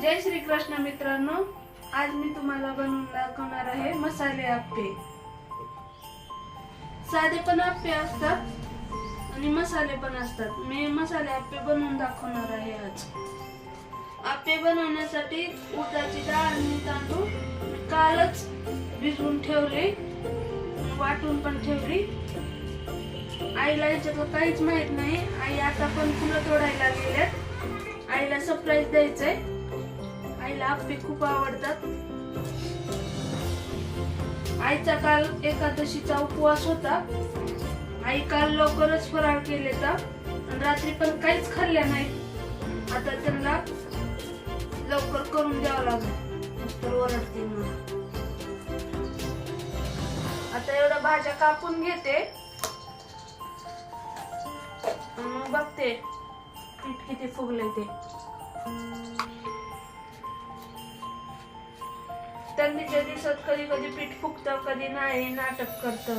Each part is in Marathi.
जय श्री कृष्ण मित्रांनो आज मी तुम्हाला बनवून दाखवणार आहे मसाले आप्पे. साधे पण आप्पे असतात आणि मसाले पण असतात. मी मसाले आप्पे बनवून दाखवणार आहे आज. आप्पे बनवण्यासाठी उडदाची डाळ आणि तांदूळ कालच भिजवून ठेवले वाटून पण ठेवली. आईला याच्यातलं काहीच माहीत नाही. आई आता पण फुलं तोडायला गेल्यात. आईला सरप्राईज द्यायचंय. आईला आप्पे खूप आवडतात. आईचा काल एकादशीचा उपवास होता. आई काल लवकरच फराळ केले तर आणि रात्री पण काहीच खाल्ल्या नाही. आता त्यांना लवकर करून द्यावं लागेल. तर ओरडतील मला आता एवढ्या भाज्या कापून घेते. बघते पीठ किती फुगले ते. थंडीच्या दिवसात कधी कधी पीठ फुगतं कधी नाही नाटक करत.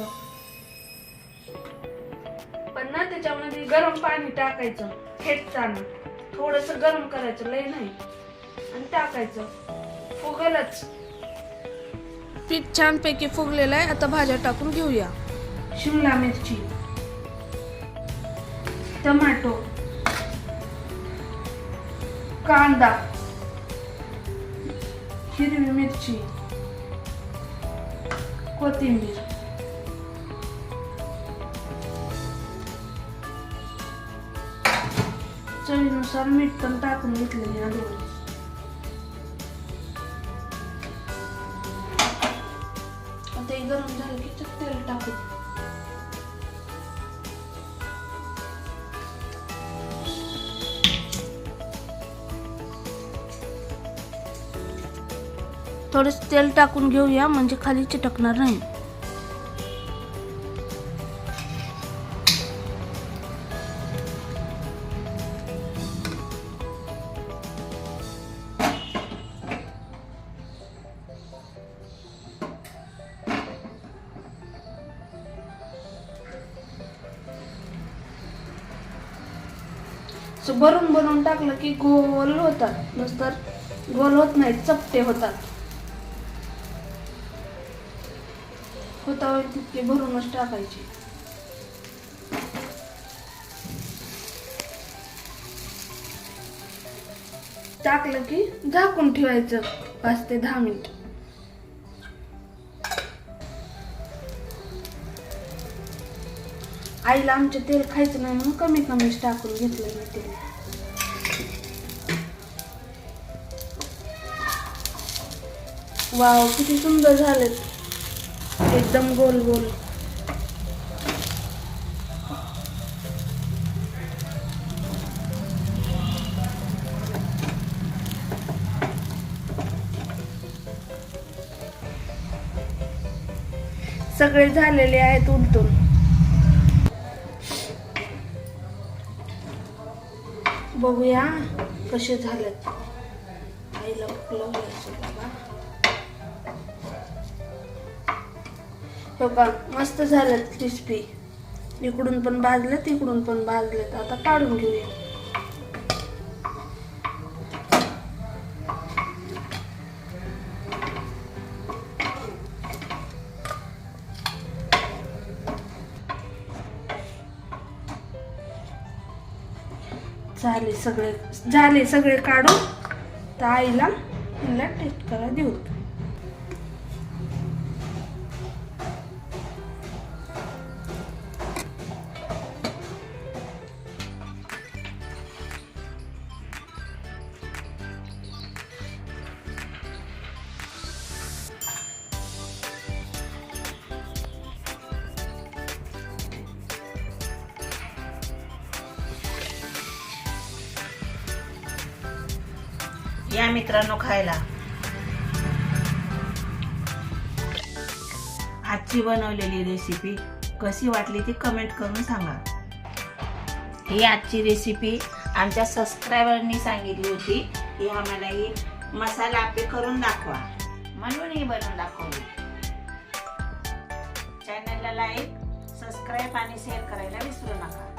पण ना त्याच्यामध्ये गरम पाणी टाकायचं फेटताना थोडस गरम करायचं लय नाही. आणि टाकायचं. फुगलच. पीठ छानपैकी फुगलेलं आहे. आता भाज्या टाकून घेऊया. शिमला मिरची टमाटो कांदा. हिरवी मिरची कोथिंबीर चवीनुसार मीठ पण टाकून घेतले मी अगोदर आता गरम झालं की त्यात तेल टाकू थोडस तेल टाकून घेऊया म्हणजे खाली चिटकणार नाही. भरून भरून टाकलं की गोल होतात. नुसतर गोल होत नाहीत चपटे होतात. होता होईल तितके भरूनच टाकायचे. टाकलं की झाकून ठेवायचं पाच ते दहा मिनिट. आईला आमचं तेल खायचं नाही म्हणून कमी कमीच टाकून घेतलं मी तेल. वाव किती सुंदर झालं एकदम गोल गोल. सगळे झालेले आहेत उलटून. बघूया कसे झालेत. आईला लावूया बाबा हो का? मस्त झालं क्रिस्पी इकडून पण भाजलं तिकडून पण भाजलेत आता काढून घेऊया. झाले सगळे झाले सगळे काढून. तर आईला तिला टेस्ट करा देऊ या मित्रांनो खायला. आजची बनवलेली रेसिपी कशी वाटली ती कमेंट करून सांगा. ही आजची रेसिपी आमच्या सबस्क्रायबरनी सांगितली होती. की आम्हाला ही मसाला आपे करून दाखवा. म्हणून ही बनवून दाखवली. चॅनलला लाईक सबस्क्राईब आणि शेअर करायला विसरू नका.